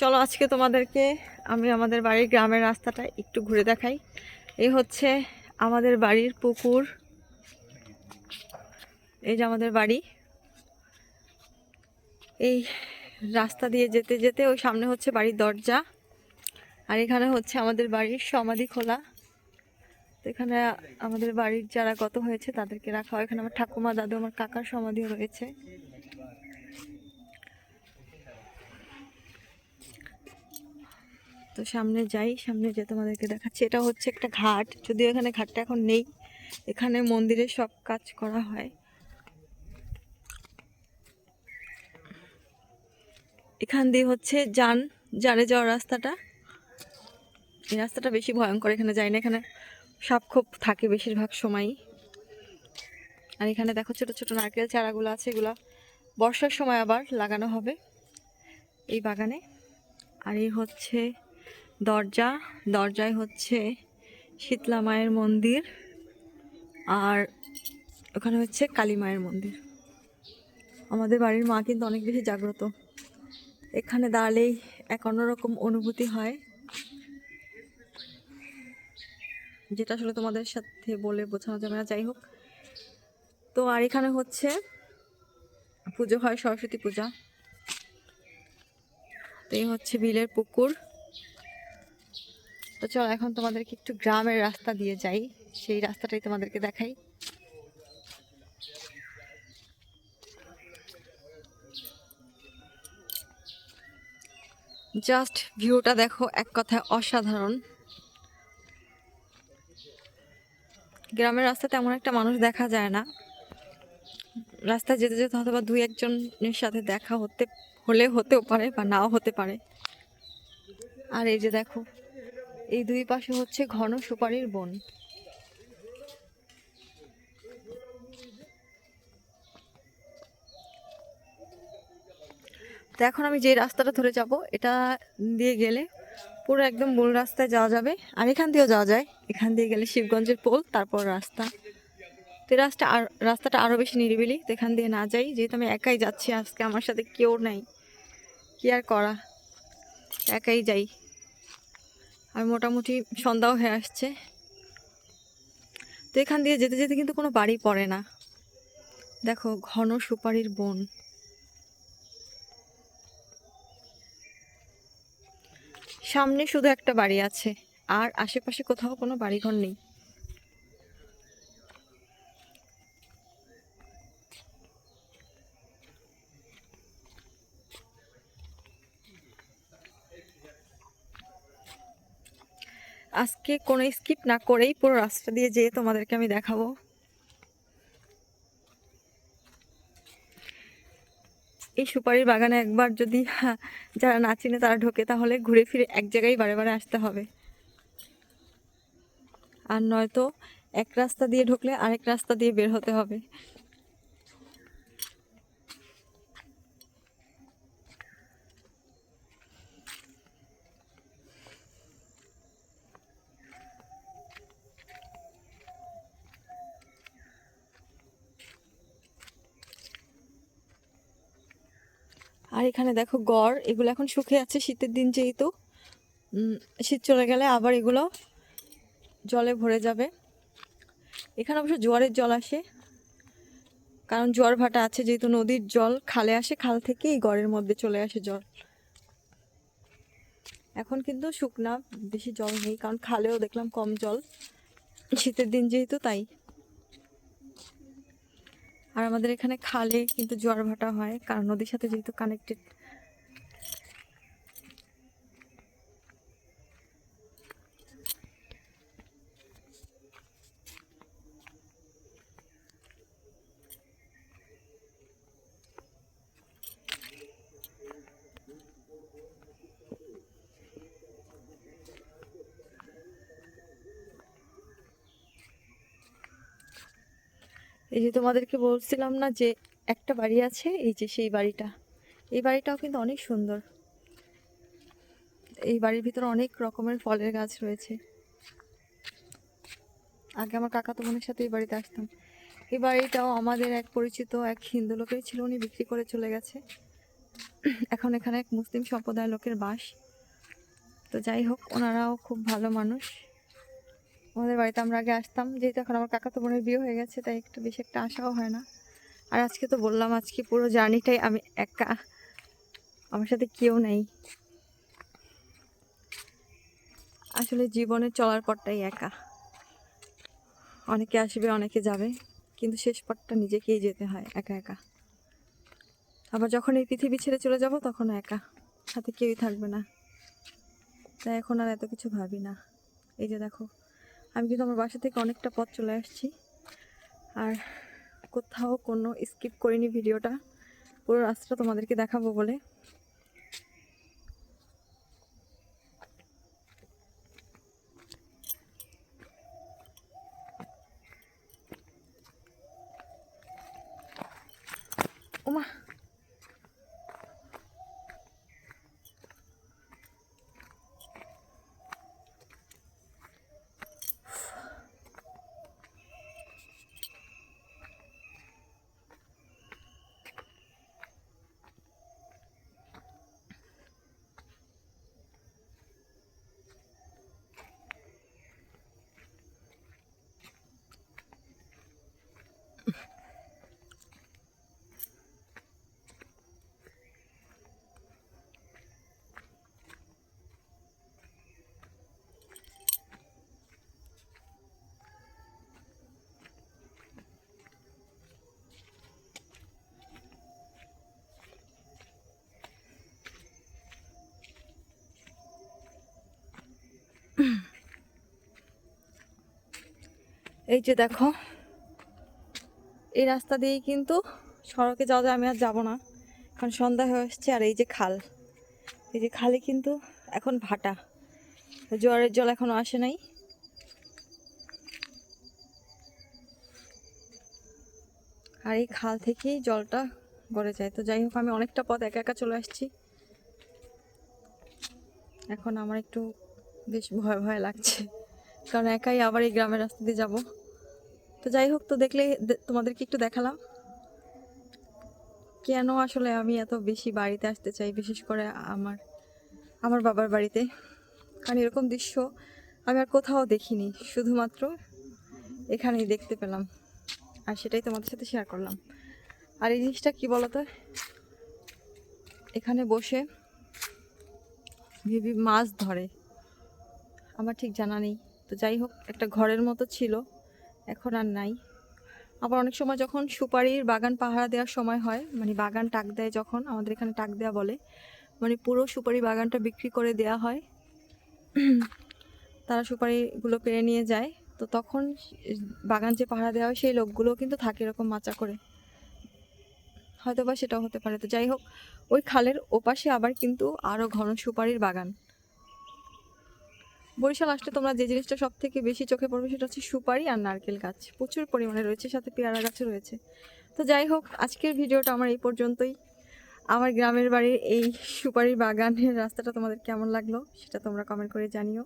চলো আজকে তোমাদেরকে আমি আমাদের বাড়ির গ্রামের রাস্তাটা একটু ঘুরে দেখাই। এই হচ্ছে আমাদের বাড়ির পুকুর। এই যে আমাদের বাড়ি। এই রাস্তা দিয়ে যেতে যেতে ওই সামনে হচ্ছে বাড়ির দরজা আর এখানে হচ্ছে আমাদের বাড়ির সমাধি খোলা। তো এখানে আমাদের বাড়ির যারা গত হয়েছে তাদেরকে রাখা হয়। এখানে আমার ঠাকুমা, দাদু, আমার কাকার সমাধিও রয়েছে। তো সামনে যাই, সামনে যে তোমাদেরকে দেখাচ্ছি। এটা হচ্ছে একটা ঘাট, যদিও এখানে ঘাটটা এখন নেই। এখানে মন্দিরে সব কাজ করা হয়। এখান দিয়ে হচ্ছে যান জানে যাওয়ার রাস্তাটা। এই রাস্তাটা বেশি ভয়ঙ্কর, এখানে যাই না। এখানে সাপ খুব থাকে বেশিরভাগ সময়ই। আর এখানে দেখো ছোট ছোট নারকেল চারাগুলো আছে, এগুলো বর্ষার সময় আবার লাগানো হবে এই বাগানে। আর এই হচ্ছে দরজা, দরজায় হচ্ছে শীতলা মায়ের মন্দির আর ওখানে হচ্ছে কালী মায়ের মন্দির। আমাদের বাড়ির মা কিন্তু অনেক বেশি জাগ্রত। এখানে দাঁড়ালেই এক অন্যরকম অনুভূতি হয়। যেটা আসলে তোমাদের সাথে বলে বোঝানো যাবে না, যাই হোক। তো আর এখানে হচ্ছে পুজো হয় সরস্বতী পূজা। তো এই হচ্ছে বিলের পুকুর। তো চলো এখন তোমাদেরকে একটু গ্রামের রাস্তা দিয়ে যাই। সেই রাস্তাটাই তোমাদেরকে দেখাই। জাস্ট ভিউটা দেখো এক কথায় অসাধারণ। গ্রামের রাস্তা তেমন একটা মানুষ দেখা যায় না। রাস্তায় যেতে যেতে হয়তো বা দুই একজনের সাথে দেখা হতে, হলে হতেও পারে বা নাও হতে পারে। আর এই যে দেখো এই দুই পাশে হচ্ছে ঘন সুপারির বন। এখন আমি যে রাস্তাটা ধরে যাব, এটা দিয়ে গেলে পুরো একদম মূল রাস্তায় যাওয়া যাবে। আর এখান দিয়েও যাওয়া যায়। এখান দিয়ে গেলে শিবগঞ্জের পোল, তারপর রাস্তা। তো রাস্তা আর, রাস্তাটা আরও বেশি নিরিবিলি, তো এখান দিয়ে না যাই। যেহেতু আমি একাই যাচ্ছি, আজকে আমার সাথে কেউ নাই। কি আর করা? একাই যাই। আর মোটামুটি সন্ধ্যাও হয়ে আসছে। তো এখান দিয়ে যেতে যেতে কিন্তু কোনো বাড়ি পড়ে না। দেখো, ঘন সুপারির বন। সামনে শুধু একটা বাড়ি আছে, আর আশেপাশে কোথাও কোনো বাড়িঘর নেই। আজকে কোনো স্কিপ না করেই পুরো রাস্তা দিয়ে যেয়ে তোমাদেরকে আমি দেখাবো। এই সুপারির বাগানে একবার যদি যারা না চিনে তারা ঢোকে, তাহলে ঘুরে ফিরে এক জায়গায় বারে বারে আসতে হবে। আর নয়তো এক রাস্তা দিয়ে ঢুকলে আরেক রাস্তা দিয়ে বের হতে হবে। আর এখানে দেখো গড়, এগুলো এখন শুকিয়ে আছে শীতের দিন যেহেতু। শীত চলে গেলে আবার এগুলো জলে ভরে যাবে। এখানে অবশ্য জোয়ারের জল আসে, কারণ জোয়ার ভাটা আছে, যেহেতু নদীর জল খালে আসে, খাল থেকে এই গড়ের মধ্যে চলে আসে জল। এখন কিন্তু শুকনা, বেশি জল নেই, কারণ খালেও দেখলাম কম জল। শীতের দিন যেহেতু, তাই। আর আমাদের এখানে খালে কিন্তু জোয়ার ভাটা হয় কারণ নদীর সাথে যেহেতু কানেক্টেড এই যে তোমাদেরকে বলছিলাম না যে একটা বাড়ি আছে, এই যে সেই বাড়িটা। এই বাড়িটাও কিন্তু অনেক সুন্দর। এই বাড়ির ভিতরে অনেক রকমের ফলের গাছ রয়েছে। আগে আমার কাকা তো বোনের সাথে এই বাড়িতে আসতাম। এই বাড়িটাও আমাদের এক পরিচিত এক হিন্দু লোকের ছিল, উনি বিক্রি করে চলে গেছে। এখন এখানে এক মুসলিম সম্প্রদায়ের লোকের বাস। তো যাই হোক, ওনারাও খুব ভালো মানুষ। আমাদের বাড়িতে আমরা আগে আসতাম, যেহেতু এখন আমার কাকাতো বোনের বিয়ে হয়ে গেছে, তাই একটু বেশি একটা আশাও হয় না। আর আজকে তো বললাম, আজকে পুরো জার্নিটাই আমি একা। আমার সাথে কেউ নেই। আসলে জীবনে চলার পরটাই একা। অনেকে আসবে, অনেকে যাবে, কিন্তু শেষ পথটা নিজেকেই যেতে হয়, একা একা। আবার যখন এই পৃথিবী ছেড়ে চলে যাব তখন একা। সাথে কেউই থাকবে না। তাই এখন আর এত কিছু ভাবি না। এই যে দেখো আমি কিন্তু আমার বাসা থেকে অনেকটা পথ চলে আসছি। আর কোথাও কোনো স্কিপ করিনি ভিডিওটা। পুরো রাস্তাটা তোমাদেরকে দেখাবো বলে। ওমা এই যে দেখো, এই রাস্তা দিয়েই কিন্তু সড়কে যাওয়া যায়, আমি আর যাব না, কারণ সন্ধ্যা হয়ে আসছে আর এই যে খাল, এই যে খালে কিন্তু এখন ভাটা, জোয়ারের জল এখনও আসে নাই। আর এই খাল থেকেই জলটা গড়ে যায়, তো যাই হোক, আমি অনেকটা পথ একা একা চলে আসছি। এখন আমার একটু বেশ ভয় ভয় লাগছে। কারণ একাই আবার এই গ্রামের রাস্তা দিয়ে যাব। তো যাই হোক, তো দেখলে তোমাদেরকে একটু দেখালাম। কেন আসলে আমি এত বেশি বাড়িতে আসতে চাই, বিশেষ করে আমার আমার বাবার বাড়িতে? কারণ এরকম দৃশ্য আমি আর কোথাও দেখিনি। শুধুমাত্র এখানেই দেখতে পেলাম। আর সেটাই তোমাদের সাথে শেয়ার করলাম। আর এই জিনিসটা কি বলতো? এখানে বসে ভেবি মাছ ধরে। আমার ঠিক জানা নেই। তো যাই হোক, একটা ঘরের মতো ছিল, এখন আর নাই। আবার অনেক সময় যখন সুপারির বাগান পাহারা দেওয়ার সময় হয় মানে বাগান টাক দেয় যখন, আমাদের এখানে টাক দেওয়া বলে মানে পুরো সুপারি বাগানটা বিক্রি করে দেওয়া হয়। তারা সুপারিগুলো পেরে নিয়ে যায়। তো তখন বাগান যে পাহারা দেওয়া হয়, সেই লোকগুলো কিন্তু থাকে এরকম মাচা করে। হয়তো বা সেটাও হতে পারে। তো যাই হোক, ওই খালের ওপাশে আবার কিন্তু আরও ঘন সুপারির বাগান। বরিশাল আসলে তোমরা যে জিনিসটা সব থেকে বেশি চোখে পড়বে সেটা হচ্ছে সুপারি আর নারকেল গাছ। প্রচুর পরিমাণে রয়েছে, সাথে পেয়ারা গাছও রয়েছে। তো যাই হোক, আজকের ভিডিওটা আমার এই পর্যন্তই। আমার গ্রামের বাড়ির এই সুপারি বাগানের রাস্তাটা তোমাদের কেমন লাগল সেটা তোমরা কমেন্ট করে জানিও।